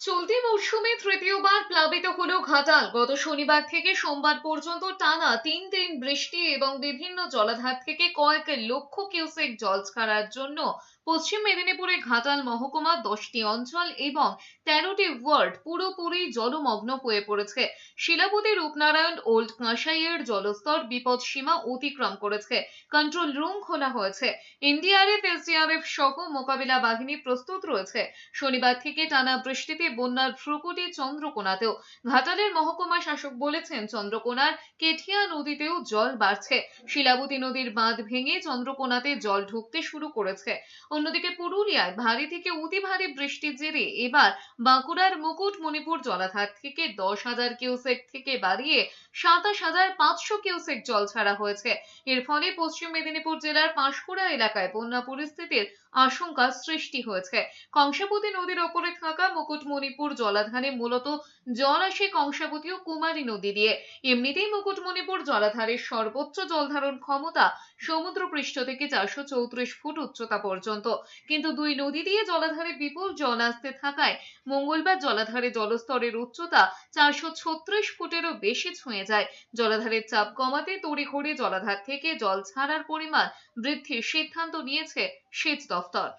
চলতি মরশুমে তৃতীয়বার প্লাবিত হলো ঘাটাল। গত শনিবার থেকে সোমবার পর্যন্ত টানা তিন দিন বৃষ্টি এবং বিভিন্ন জলাধার থেকে কয়েক লক্ষ কিউসেক জল ছাড়ার জন্য পশ্চিম মেদিনীপুরে ঘাটাল মহকুমা দশটি অঞ্চল এবং তেরোটি ওয়ার্ড পুরোপুরি জলমগ্ন হয়ে পড়েছে। শিলাপতি রূপনারায়ণ ওল্ড কাঁসাইয়ের জলস্তর বিপদ সীমা অতিক্রম করেছে। কন্ট্রোল রুম খোলা হয়েছে। এনডিআরএফ, এসডিআরএফ সহ মোকাবিলা বাহিনী প্রস্তুত রয়েছে। শনিবার থেকে টানা বৃষ্টিতে বন্যার ভ্রুকুটি চন্দ্রকোনাতেও। ঘাটালের মহকুমা শাসক বলেছেন, চন্দ্রকোনার কেঠিয়া নদীতেও জল বাড়ছে। শিলাবতী নদীর বাঁধ ভেঙে চন্দ্রকোনাতে জল ঢুকতে শুরু করেছে। অন্যদিকে পুরুলিয়ায় ভারী থেকে অতি ভারী বৃষ্টির জেরে এবার বাঁকুড়ার মুকুটমণিপুর জলাধার থেকে দশ হাজার কিউসেক থেকে বাড়িয়ে সাতাশ হাজার পাঁচশো কিউসেক জল ছাড়া হয়েছে। এর ফলে পশ্চিম মেদিনীপুর জেলার পাঁশকুড়া এলাকায় বন্যা পরিস্থিতির আশঙ্কা সৃষ্টি হয়েছে। কংসাবতী নদীর ওপরে থাকা মুকুটমণিপুর জলাধারে মূলত জল আসে কংসাবতী ও কুমারী নদী দিয়ে। এমনিতেই মুকুটমণিপুর জলাধারের সর্বোচ্চ জলধারণ ক্ষমতা সমুদ্রপৃষ্ঠ থেকে চারশো চৌত্রিশ ফুট উচ্চতা পর্যন্ত। কিন্তু দুই নদী দিয়ে জলাধারে বিপুল জল আসতে থাকায় মঙ্গলবার জলাধারে জলস্তরের উচ্চতা চারশো ছত্রিশ ফুটেরও বেশি ছুঁয়ে যায়। জলাধারের চাপ কমাতে তড়িঘড়ি জলাধার থেকে জল ছাড়ার পরিমাণ বৃদ্ধির সিদ্ধান্ত নিয়েছে সেচ দফতর।